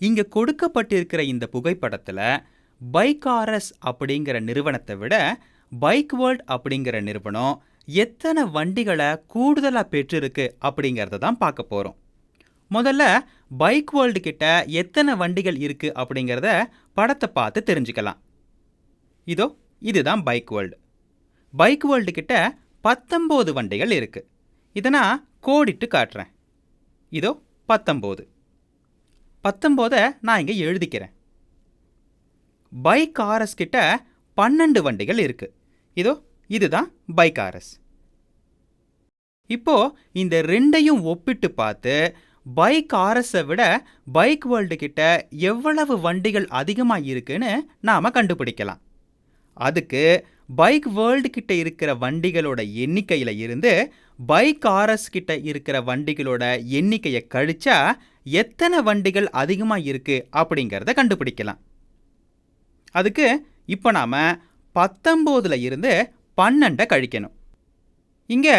இங்க கொடுக்கப்பட்டிருக்கிற இந்த புகைப்படத்துல பைக்காரஸ் அப்படிங்கிற நிறுவனத்தை விட பைக் வேர்ல்ட் அப்படிங்கிற நிறுவனம் எத்தனை வண்டிகளை கூடுதலாக பெற்றிருக்கு அப்படிங்கிறத தான் பார்க்க போகிறோம் முதல்ல பைக் வேர்ல்டு கிட்ட எத்தனை வண்டிகள் இருக்கு அப்படிங்கிறத படத்தை பார்த்து தெரிஞ்சுக்கலாம். இதோ இதுதான் பைக் வேர்ல்டு பைக் வேர்ல்டு கிட்ட பத்தொம்போது வண்டிகள் இருக்கு. இதை நான் கோடிட்டு காட்டுறேன். இதோ பத்தொம்போது. பத்தொம்போதை நான் இங்கே எழுதிக்கிறேன். பைக் ஆர்எஸ் கிட்ட பன்னெண்டு வண்டிகள் இருக்கு. இதோ இதுதான் பைக் ஆர்எஸ் இப்போ இந்த ரெண்டையும் ஒப்பிட்டு பார்த்து பைக் ஆர்எஸை விட பைக் வேர்ல்டு கிட்ட எவ்வளவு வண்டிகள் அதிகமாக இருக்குன்னு நாம் கண்டுபிடிக்கலாம். அதுக்கு பைக் வேர்ல்டு கிட்ட இருக்கிற வண்டிகளோட எண்ணிக்கையில் இருந்து பைக் ஆர்எஸ் கிட்ட இருக்கிற வண்டிகளோட எண்ணிக்கையை கழிச்சா எத்தனை வண்டிகள் அதிகமாக இருக்கு அப்படிங்கிறத கண்டுபிடிக்கலாம். அதுக்கு இப்போ நாம் பத்தொம்போதில் இருந்து பன்னெண்டை கழிக்கணும். இங்கே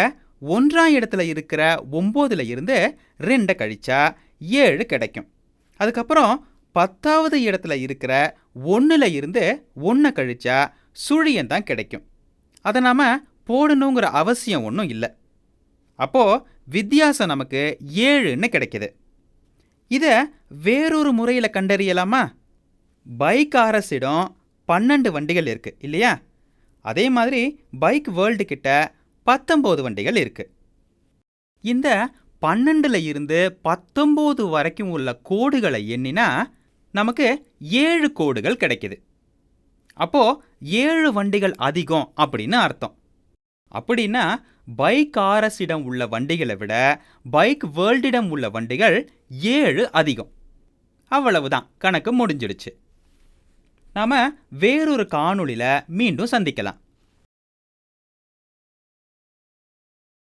ஒன்றாம் இடத்துல இருக்கிற ஒம்போதில் இருந்து ரெண்டை கழிச்சா ஏழு கிடைக்கும். அதுக்கப்புறம் பத்தாவது இடத்துல இருக்கிற ஒன்றில் இருந்து ஒன்றை கழிச்சா சுழியம் தான் கிடைக்கும். அதை நாம் போடணுங்கிற அவசியம் ஒன்றும் இல்லை. அப்போது வித்தியாசம் நமக்கு ஏழுன்னு கிடைக்கிது. இதை வேறொரு முறையில் கண்டறியலாமா? பைக் அரசிடம் பன்னெண்டு வண்டிகள் இருக்குது இல்லையா? அதே மாதிரி பைக் வேர்ல்டு கிட்ட பத்தொம்போது வண்டிகள் இருக்குது இந்த பன்னெண்டுல இருந்து பத்தொம்போது வரைக்கும் உள்ள கோடுகளை எண்ணினா நமக்கு ஏழு கோடுகள் கிடைக்கிது. அப்போ ஏழு வண்டிகள் அதிகம் அப்படின்னு அர்த்தம். அப்படின்னா பைக் ஆர்எஸிடம் உள்ள வண்டிகளை விட பைக் வேர்ல்டிடம் உள்ள வண்டிகள் ஏழு அதிகம். அவ்வளவுதான் கணக்கு முடிஞ்சிடுச்சு. நாம் வேறொரு காணொளியில் மீண்டும் சந்திக்கலாம்.